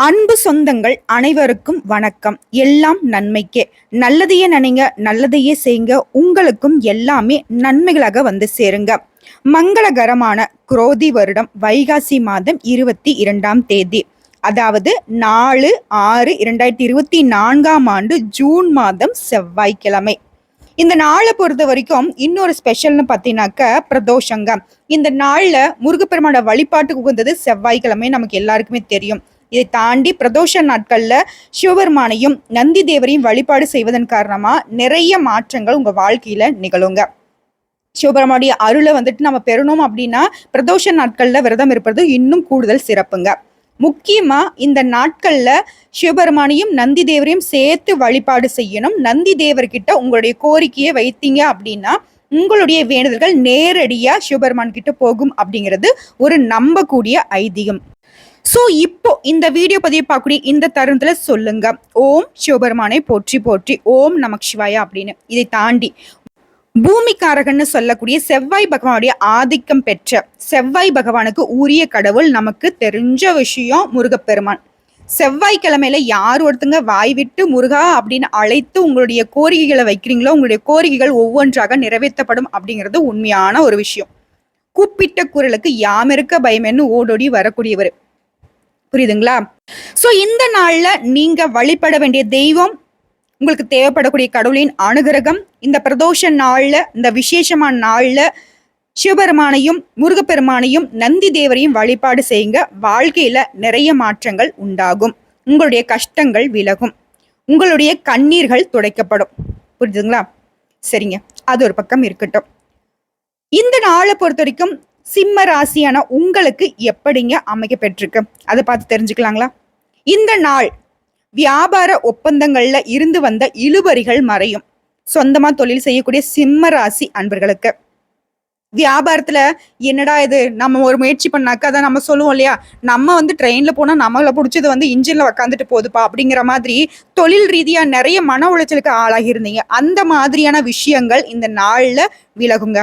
அன்பு சொந்தங்கள் அனைவருக்கும் வணக்கம். எல்லாம் நன்மைக்கே. நல்லதையே நினைங்க நல்லதையே செய்யுங்க உங்களுக்கும் எல்லாமே நன்மைகளாக வந்து சேருங்க. மங்களகரமான குரோதி வருடம் வைகாசி மாதம் இருபத்தி இரண்டாம் தேதி. அதாவது நாலு ஆறு இரண்டாயிரத்தி இருபத்தி நான்காம் ஆண்டு ஜூன் மாதம் செவ்வாய்க்கிழமை. இந்த நாளை பொறுத்த வரைக்கும் இன்னொரு ஸ்பெஷல்னு பார்த்தீங்கன்னாக்க பிரதோஷங்க. இந்த நாளில் முருகப்பெருமான வழிபாட்டுக்கு உகந்தது செவ்வாய்க்கிழமை. நமக்கு எல்லாருக்குமே தெரியும். இதை தாண்டி பிரதோஷ நாட்களில் சிவபெருமானையும் நந்தி தேவரையும் வழிபாடு செய்வதன் காரணமாக நிறைய மாற்றங்கள் உங்கள் வாழ்க்கையில் நிகழுங்க. சிவபெருமானுடைய அருளை வந்துட்டு நம்ம பெறணும் அப்படின்னா பிரதோஷ நாட்களில் விரதம் இருப்பது இன்னும் கூடுதல் சிறப்புங்க. முக்கியமாக இந்த நாட்களில் சிவபெருமானையும் நந்தி தேவரையும் சேர்த்து வழிபாடு செய்யணும். நந்தி தேவர்கிட்ட உங்களுடைய கோரிக்கையை வைத்தீங்க அப்படின்னா உங்களுடைய வேண்டுதல்கள் நேரடியாக சிவபெருமான் கிட்ட போகும் அப்படிங்கிறது ஒரு நம்பக்கூடிய ஐதீகம். ஸோ இப்போ இந்த வீடியோ பதிவை பார்க்கக்கூடிய இந்த தருணத்தில் சொல்லுங்க. ஓம் சிவபெருமானை போற்றி போற்றி. ஓம் நமக் சிவாயா அப்படின்னு. இதை தாண்டி பூமிக்காரகன்னு சொல்லக்கூடிய செவ்வாய் பகவானுடைய ஆதிக்கம் பெற்ற செவ்வாய் பகவானுக்கு உரிய கடவுள் நமக்கு தெரிஞ்ச விஷயம் முருகப்பெருமான். செவ்வாய்க்கிழமையில யார் ஒருத்தங்க வாய் விட்டு முருகா அப்படின்னு அழைத்து உங்களுடைய கோரிக்கைகளை வைக்கிறீங்களோ உங்களுடைய கோரிக்கைகள் ஒவ்வொன்றாக நிறைவேற்றப்படும் அப்படிங்கிறது உண்மையான ஒரு விஷயம். கூப்பிட்ட குரலுக்கு யாமிருக்க பயமென்னு ஓடோடி வரக்கூடியவர். புரியுதுங்களா? ஸோ இந்த நாளில் நீங்கள் வழிபட வேண்டிய தெய்வம் உங்களுக்கு தேவைப்படக்கூடிய கடவுளின் அனுகிரகம் இந்த பிரதோஷ நாளில் இந்த விசேஷமான நாளில் சிவபெருமானையும் முருகப்பெருமானையும் நந்தி தேவரையும் வழிபாடு செய்யுங்க. வாழ்க்கையில் நிறைய மாற்றங்கள் உண்டாகும். உங்களுடைய கஷ்டங்கள் விலகும். உங்களுடைய கண்ணீர்கள் துடைக்கப்படும். புரியுதுங்களா? சரிங்க. அது ஒரு பக்கம் இருக்கட்டும். இந்த நாளை பொறுத்த வரைக்கும் சிம்ம ராசியான உங்களுக்கு எப்படிங்க அமைக்க பெற்றிருக்கு? அதை பார்த்து தெரிஞ்சுக்கலாங்களா? இந்த நாள் வியாபார ஒப்பந்தங்கள்ல இருந்து வந்த இழுபறிகள் மறையும். சொந்தமா தொழில் செய்யக்கூடிய சிம்ம ராசி அன்பர்களுக்கு. வியாபாரத்துல என்னடா இது? நம்ம ஒரு முயற்சி பண்ணாக்க அதை நம்ம சொல்லுவோம் இல்லையா? நம்ம வந்து ட்ரெயின்ல போனா நம்மளை பிடிச்சது வந்து இன்ஜின்ல உக்காந்துட்டு போகுதுப்பா அப்படிங்கிற மாதிரி தொழில் ரீதியா நிறைய மன உளைச்சலுக்கு ஆளாகி இருந்தீங்க அந்த மாதிரியான விஷயங்கள் இந்த நாள்ல விலகுங்க.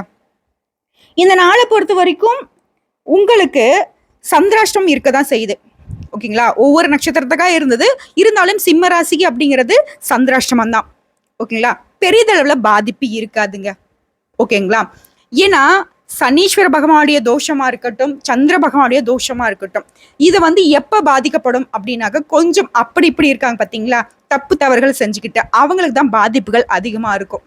இந்த நாளை பொறுத்த வரைக்கும் உங்களுக்கு சந்திராஷ்டம் இருக்க தான் செய்யுது. ஓகேங்களா? ஒவ்வொரு நட்சத்திரத்துக்காக இருந்தது. இருந்தாலும் சிம்ம ராசிக்கு அப்படிங்கிறது சந்திராஷ்டமம் தான். ஓகேங்களா? பெரிதளவில் பாதிப்பு இருக்காதுங்க. ஓகேங்களா? ஏன்னா சனீஸ்வர பகவானுடைய தோஷமா இருக்கட்டும் சந்திர பகவானுடைய தோஷமா இருக்கட்டும் இது வந்து எப்ப பாதிக்கப்படும் அப்படின்னாக்க கொஞ்சம் அப்படி இப்படி இருக்காங்க பாத்தீங்களா? தப்பு தவறுகள் செஞ்சுக்கிட்டு அவங்களுக்கு தான் பாதிப்புகள் அதிகமா இருக்கும்.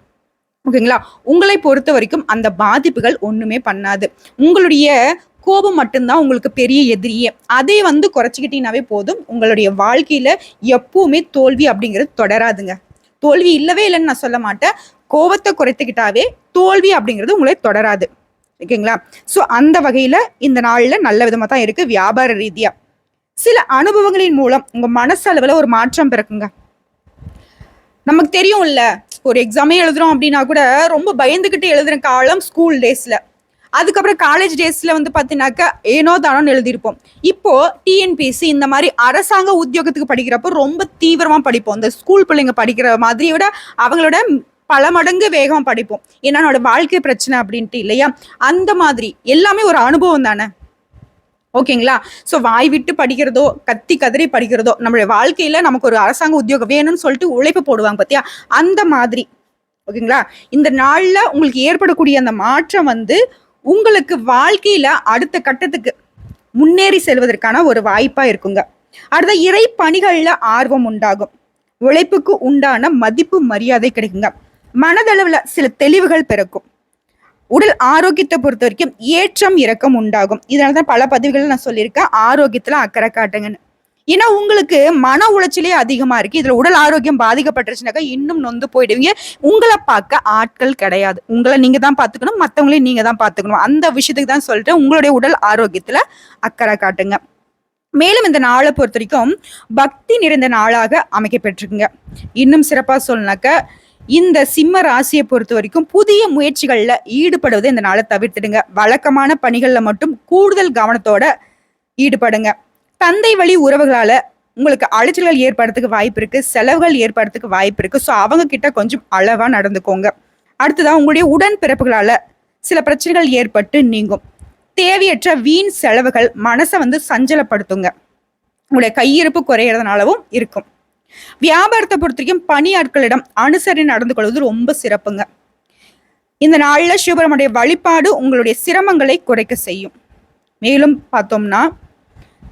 ஓகேங்களா? உங்களை பொறுத்த வரைக்கும் அந்த பாதிப்புகள் ஒன்றுமே பண்ணாது. உங்களுடைய கோபம் மட்டும்தான் உங்களுக்கு பெரிய எதிரியே. அதை வந்து குறைச்சிக்கிட்டீங்கனாவே போதும். உங்களுடைய வாழ்க்கையில் எப்பவுமே தோல்வி அப்படிங்கிறது தொடராதுங்க. தோல்வி இல்லவே இல்லைன்னு நான் சொல்ல மாட்டேன். கோபத்தை குறைத்துக்கிட்டாவே தோல்வி அப்படிங்கிறது உங்களை தொடராது. ஓகேங்களா? ஸோ அந்த வகையில் இந்த நாளில் நல்ல விதமாக தான் இருக்குது வியாபார ரீதியாக சில அனுபவங்களின் மூலம் உங்கள் மனசளவில் ஒரு மாற்றம் பிறக்குங்க. நமக்கு தெரியும் ஒரு எக்ஸாமே எழுதுறோம் அப்படின்னா கூட ரொம்ப பயந்துக்கிட்டு எழுதுற காலம் ஸ்கூல் டேஸில் அதுக்கப்புறம் காலேஜ் டேஸில் வந்து பார்த்தீங்கன்னாக்கா ஏனோ தானோன்னு எழுதியிருப்போம். இப்போது டிஎன்பிஎஸ்சி இந்த மாதிரி அரசாங்க உத்தியோகத்துக்கு படிக்கிறப்போ ரொம்ப தீவிரமாக படிப்போம். இந்த ஸ்கூல் பிள்ளைங்க படிக்கிற மாதிரி விட அவங்களோட பல மடங்கு வேகமாக படிப்போம். என்னோட வாழ்க்கை பிரச்சனை அப்படின்ட்டு இல்லையா? அந்த மாதிரி எல்லாமே ஒரு அனுபவம் தானே? ஓகேங்களா? ஸோ வாய் விட்டு படிக்கிறதோ கத்தி கதறி படிக்கிறதோ நம்மளுடைய வாழ்க்கையில நமக்கு ஒரு அரசாங்க உத்தியோகம் வேணும்னு சொல்லிட்டு உழைப்பு போடுவாங்க பார்த்தியா அந்த மாதிரி. ஓகேங்களா? இந்த நாளில் உங்களுக்கு ஏற்படக்கூடிய அந்த மாற்றம் வந்து உங்களுக்கு வாழ்க்கையில அடுத்த கட்டத்துக்கு முன்னேறி செல்வதற்கான ஒரு வாய்ப்பா இருக்குங்க. அடுத்த இறை பணிகள்ல ஆர்வம் உண்டாகும். உழைப்புக்கு உண்டான மதிப்பு மரியாதை கிடைக்குங்க. மனதளவில் சில தெளிவுகள் பிறக்கும். உடல் ஆரோக்கியத்தை பொறுத்த வரைக்கும் ஏற்றம் இறக்கம் உண்டாகும். இதனால தான் பல பதிவுகள் நான் சொல்லியிருக்கேன். ஆரோக்கியத்தில் அக்கறை காட்டுங்கன்னு. ஏன்னா உங்களுக்கு மன உளைச்சலே அதிகமாக இருக்கு. இதில் உடல் ஆரோக்கியம் பாதிக்கப்பட்டுருச்சுனாக்கா இன்னும் நொந்து போயிடுவீங்க. உங்களை பார்க்க ஆட்கள் கிடையாது. உங்களை நீங்கள் தான் பார்த்துக்கணும். மற்றவங்களையும் நீங்கள் தான் பார்த்துக்கணும். அந்த விஷயத்துக்கு தான் சொல்லிட்டு உங்களுடைய உடல் ஆரோக்கியத்தில் அக்கறை காட்டுங்க. மேலும் இந்த நாளை பொறுத்த வரைக்கும் பக்தி நிறைந்த நாளாக அமைக்கப்பட்டிருக்குங்க. இன்னும் சிறப்பாக சொல்லனாக்க இந்த சிம்ம ராசியை பொறுத்த வரைக்கும் புதிய முயற்சிகளில் ஈடுபடுவதை இந்த நாளை தவிர்த்துடுங்க. வழக்கமான பணிகளில் மட்டும் கூடுதல் கவனத்தோட ஈடுபடுங்க. தந்தை வழி உறவுகளால் உங்களுக்கு அலைச்சல்கள் ஏற்படுறதுக்கு வாய்ப்பு இருக்கு. செலவுகள் ஏற்படுறதுக்கு வாய்ப்பு இருக்கு. ஸோ அவங்க கிட்ட கொஞ்சம் அளவா நடந்துக்கோங்க. அடுத்ததான் உங்களுடைய உடன் பிறப்புகளால சில பிரச்சனைகள் ஏற்பட்டு நீங்கும். தேவையற்ற வீண் செலவுகள் மனசை வந்து சஞ்சலப்படுத்துங்க. உங்களுடைய கையிருப்பு குறையிறதுனாலவும் இருக்கும். வியாபாரத்தை பொறுத்த வரைக்கும் பணியாட்களிடம் அனுசரணை நடந்து கொள்வது ரொம்ப சிறப்புங்க. இந்த நாளில் சிவபெருமானுடைய வழிபாடு உங்களுடைய சிரமங்களை குறைக்க செய்யும். மேலும் பார்த்தோம்னா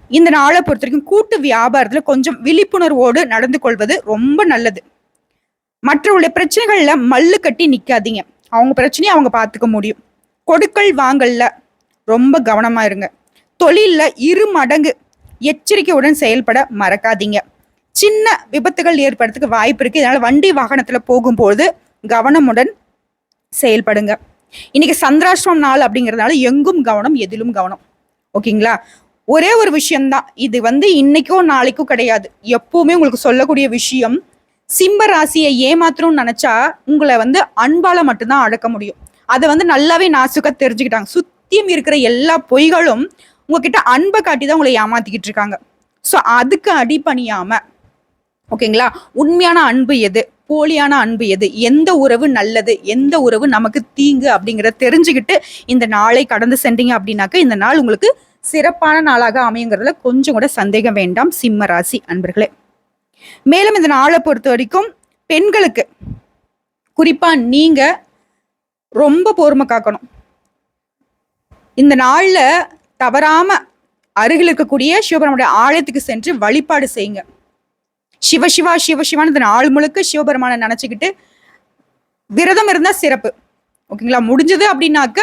இந்த நாளை பொறுத்த வரைக்கும் கூட்டு வியாபாரத்தில் கொஞ்சம் விழிப்புணர்வோடு நடந்து கொள்வது ரொம்ப நல்லது. மற்றவருடைய பிரச்சனைகளில் மல்லு கட்டி நிற்காதீங்க அவங்க பிரச்சனையை அவங்க பார்த்துக்க முடியும். கொடுக்கல் வாங்கல்ல ரொம்ப கவனமா இருங்க. தொழில்ல இரு மடங்கு எச்சரிக்கையுடன் செயல்பட மறக்காதீங்க. சின்ன விபத்துகள் ஏற்படுறதுக்கு வாய்ப்பு இருக்குது இதனால் வண்டி வாகனத்தில் போகும்போது கவனமுடன் செயல்படுங்க. இன்னைக்கு சந்திராஷ்டிரம் நாள் அப்படிங்கிறதுனால எங்கும் கவனம் எதிலும் கவனம். ஓகேங்களா? ஒரே ஒரு விஷயம்தான். இது வந்து இன்னைக்கோ நாளைக்கோ கிடையாது. எப்பவுமே உங்களுக்கு சொல்லக்கூடிய விஷயம் சிம்ம ராசியை ஏமாத்தணும்னு நினைச்சா உங்களை வந்து அன்பால மட்டும்தான் அடக்க முடியும். அதை வந்து நல்லாவே நாசுக்க தெரிஞ்சுக்கிட்டாங்க. சுத்தியும் இருக்கிற எல்லா பொய்களும் உங்ககிட்ட அன்பை காட்டி தான் உங்களை ஏமாத்திக்கிட்டு இருக்காங்க. ஸோ அதுக்கு அடிபணியாம ஓகேங்களா? உண்மையான அன்பு எது? போலியான அன்பு எது? எந்த உறவு நல்லது? எந்த உறவு நமக்கு தீங்கு அப்படிங்கிறத தெரிஞ்சுக்கிட்டு இந்த நாளை கடந்து சென்றீங்க அப்படின்னாக்க இந்த நாள் உங்களுக்கு சிறப்பான நாளாக அமையுங்கிறதுல கொஞ்சம் கூட சந்தேகம் வேண்டாம். சிம்ம ராசி அன்பர்களே. மேலும் இந்த நாளை பொறுத்த வரைக்கும் பெண்களுக்கு குறிப்பா நீங்க ரொம்ப பொறுமை காக்கணும். இந்த நாளில் தவறாம அருகில் இருக்கக்கூடிய சிவபெருமனுடைய ஆலயத்துக்கு சென்று வழிபாடு செய்யுங்க. சிவசிவா சிவசிவான்னு இந்த நாள் முழுக்க சிவபெருமானை நினச்சிக்கிட்டு விரதம் இருந்தால் சிறப்பு. ஓகேங்களா முடிஞ்சது அப்படின்னாக்க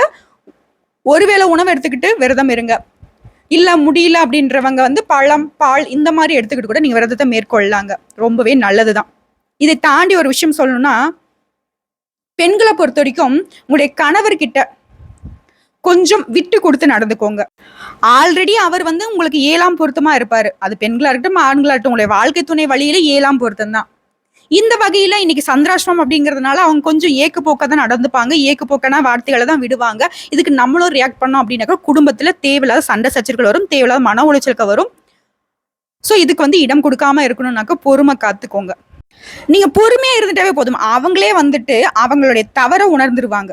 ஒருவேளை உணவு எடுத்துக்கிட்டு விரதம் இருங்க. இல்லை முடியல அப்படின்றவங்க வந்து பழம் பால் இந்த மாதிரி எடுத்துக்கிட்டு கூட நீங்கள் விரதத்தை மேற்கொள்ளலாங்க ரொம்பவே நல்லது தான் இதை தாண்டி ஒரு விஷயம் சொல்லணும்னா பெண்களை பொறுத்த வரைக்கும் உங்களுடைய கணவர்கிட்ட கொஞ்சம் விட்டு கொடுத்து நடந்துக்கோங்க. ஆல்ரெடி அவர் வந்து உங்களுக்கு ஏழாம் பொருத்தமா இருப்பாரு. அது பெண்களா இருக்கட்டும் ஆண்களா இருக்கட்டும் உங்களுடைய வாழ்க்கை துணை வழியில ஏழாம் பொருத்தம் தான். இந்த வகையில இன்னைக்கு சந்திராஷ்டிரம் அப்படிங்கிறதுனால அவங்க கொஞ்சம் ஏக்கு போக்கா தான் நடந்துப்பாங்க. ஏக்கு போக்கான வார்த்தைகளை தான் விடுவாங்க. இதுக்கு நம்மளும் ரியாக்ட் பண்ணோம் அப்படின்னாக்கா குடும்பத்துல தேவையில்லாத சண்டை சச்சர்கள் வரும் தேவையில்லாத மன உளைச்சலுக்கு வரும். ஸோ இதுக்கு வந்து இடம் கொடுக்காம இருக்கணும்னாக்கா பொறுமை காத்துக்கோங்க. நீங்க பொறுமையா இருந்துட்டாவே போதும். அவங்களே வந்துட்டு அவங்களுடைய தவற உணர்ந்துருவாங்க.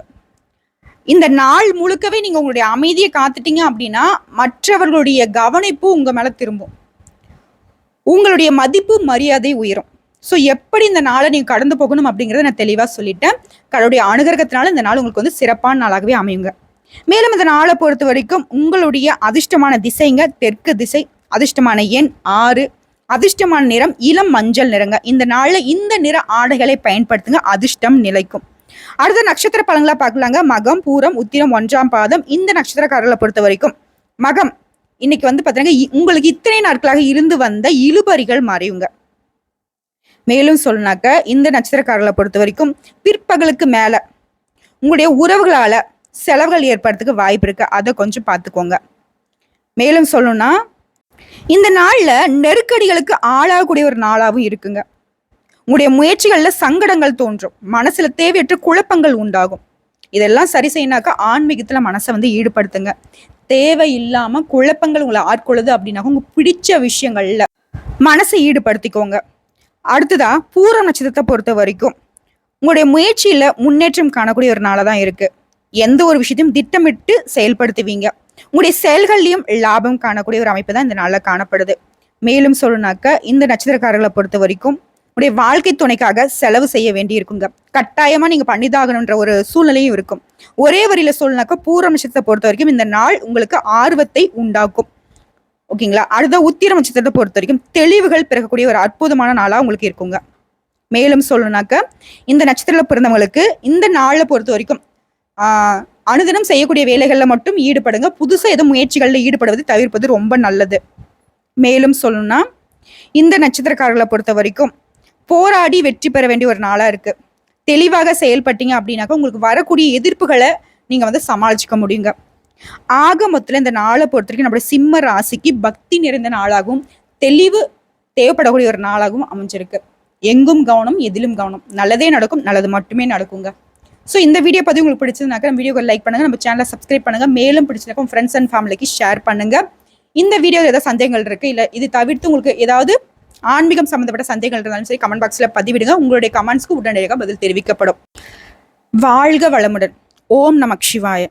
இந்த நாள் முழுக்கவே நீங்க உங்களுடைய அமைதியை காத்துட்டீங்க அப்படின்னா மற்றவர்களுடைய கவனிப்பு உங்க மேல திரும்பும். உங்களுடைய மதிப்பு மரியாதை உயரும். ஸோ எப்படி இந்த நாளை நீங்க கடந்து போகணும் அப்படிங்கறத நான் தெளிவா சொல்லிட்டேன். கடவுளுடைய அனுகிரகத்தினால இந்த நாள் உங்களுக்கு வந்து சிறப்பான நாளாகவே அமையுங்க. மேலும் இந்த நாளை பொறுத்த வரைக்கும் உங்களுடைய அதிர்ஷ்டமான திசைங்க தெற்கு திசை அதிர்ஷ்டமான எண் ஆறு. அதிர்ஷ்டமான நிறம் இளம் மஞ்சள் நிறங்க. இந்த நாளில் இந்த நிற ஆடைகளை பயன்படுத்துங்க. அதிர்ஷ்டம் நிலைக்கும். அடுத்த நட்சத்திர பலன்களை பார்க்கலாங்க. மகம் பூரம் உத்திரம் ஒன்றாம் பாதம். இந்த நட்சத்திரக்காரர்களை பொறுத்த வரைக்கும் மகம் இன்னைக்கு வந்து பார்த்தீங்கன்னா இ- உங்களுக்கு இத்தனை நாட்களாக இருந்து வந்த இழுபறிகள் மறையுங்க. மேலும் சொல்லினாக்க இந்த நட்சத்திரக்காரர்களை பொறுத்த வரைக்கும் பிற்பகலுக்கு மேலே உங்களுடைய உறவுகளால் செலவுகள் ஏற்படுறதுக்கு வாய்ப்பு இருக்கு. அதை கொஞ்சம் பார்த்துக்கோங்க. மேலும் சொல்லணும்னா இந்த நாளில் நெருக்கடிகளுக்கு ஆளாகக்கூடிய ஒரு நாளாகவும் இருக்குங்க. உங்களுடைய முயற்சிகளில் சங்கடங்கள் தோன்றும். மனசில் தேவையற்ற குழப்பங்கள் உண்டாகும். இதெல்லாம் சரி செய்யினாக்கா ஆன்மீகத்தில் மனசை வந்து ஈடுபடுத்துங்க. தேவை இல்லாமல் குழப்பங்கள் உங்களை ஆட்கொள்ளுது அப்படின்னாக்க உங்க பிடிச்ச விஷயங்களில் மனசை ஈடுபடுத்திக்கோங்க. அடுத்ததா பூர நட்சத்திரத்தை பொறுத்த வரைக்கும் உங்களுடைய முயற்சியில் முன்னேற்றம் காணக்கூடிய ஒரு நாளாக தான் இருக்கு. எந்த ஒரு விஷயத்தையும் திட்டமிட்டு செயல்படுத்துவீங்க. உங்களுடைய செயல்கள்லையும் லாபம் காணக்கூடிய ஒரு அமைப்பு தான் இந்த நாளில் காணப்படுது. மேலும் சொல்லணுனாக்க இந்த நட்சத்திரக்காரர்களை பொறுத்த வரைக்கும் உடைய வாழ்க்கை துணைக்காக செலவு செய்ய வேண்டி இருக்குங்க கட்டாயமா நீங்க பண்ணிதாகணுன்ற ஒரு சூழ்நிலையும் இருக்கும். ஒரே வரியில சொல்லனாக்க பூர நட்சத்திரத்தை பொறுத்த வரைக்கும் இந்த நாள் உங்களுக்கு ஆர்வத்தை உண்டாக்கும். ஓகேங்களா? அடுத்த உத்திர நட்சத்திரத்தை பொறுத்த வரைக்கும் தெளிவுகள் பிறக்கக்கூடிய ஒரு அற்புதமான நாளா உங்களுக்கு இருக்குங்க. மேலும் சொல்லணும்னாக்க இந்த நட்சத்திரத்தில் பிறந்தவங்களுக்கு இந்த நாளை பொறுத்த வரைக்கும் அனுதினம் செய்யக்கூடிய வேலைகளில் மட்டும் ஈடுபடுங்க. புதுசாக எதுவும் முயற்சிகளில் ஈடுபடுவதை தவிர்ப்பது ரொம்ப நல்லது. மேலும் சொல்லணும்னா இந்த நட்சத்திரக்காரர்களை பொறுத்த வரைக்கும் போராடி வெற்றி பெற வேண்டிய ஒரு நாளாக இருக்குது தெளிவாக செயல்பட்டீங்க அப்படின்னாக்கா உங்களுக்கு வரக்கூடிய எதிர்ப்புகளை நீங்கள் வந்து சமாளிச்சுக்க முடியுங்க. ஆக மொத்தத்தில் இந்த நாளை பொறுத்த வரைக்கும் நம்மளுடைய சிம்ம ராசிக்கு பக்தி நிறைந்த நாளாகவும் தெளிவு தேவைப்படக்கூடிய ஒரு நாளாகவும் அமைஞ்சிருக்கு. எங்கும் கவனம் எதிலும் கவனம். நல்லதே நடக்கும் நல்லது மட்டுமே நடக்குங்க. ஸோ இந்த வீடியோ பதிவு உங்களுக்கு பிடிச்சதுனாக்க நம்ம வீடியோக்கு லைக் பண்ணுங்கள் நம்ம சேனலை சப்ஸ்கிரைப் பண்ணுங்கள் மேலும் பிடிச்சதுனாக்க ஃப்ரெண்ட்ஸ் அண்ட் ஃபேமிலிக்கு ஷேர் பண்ணுங்க. இந்த வீடியோவில் ஏதாவது சந்தேகங்கள் இருக்குது இல்லை இது தவிர்த்து உங்களுக்கு ஏதாவது ஆன்மீகம் சம்மந்தப்பட்ட சந்தேகங்கள் இருந்தாலும் சரி கமெண்ட் பாக்ஸில் பதிவிடுங்க. உங்களுடைய கமெண்ட்ஸ்க்கு உடனடியாக பதில் தெரிவிக்கப்படும். வாழ்க வளமுடன். ஓம் நமக் சிவாய.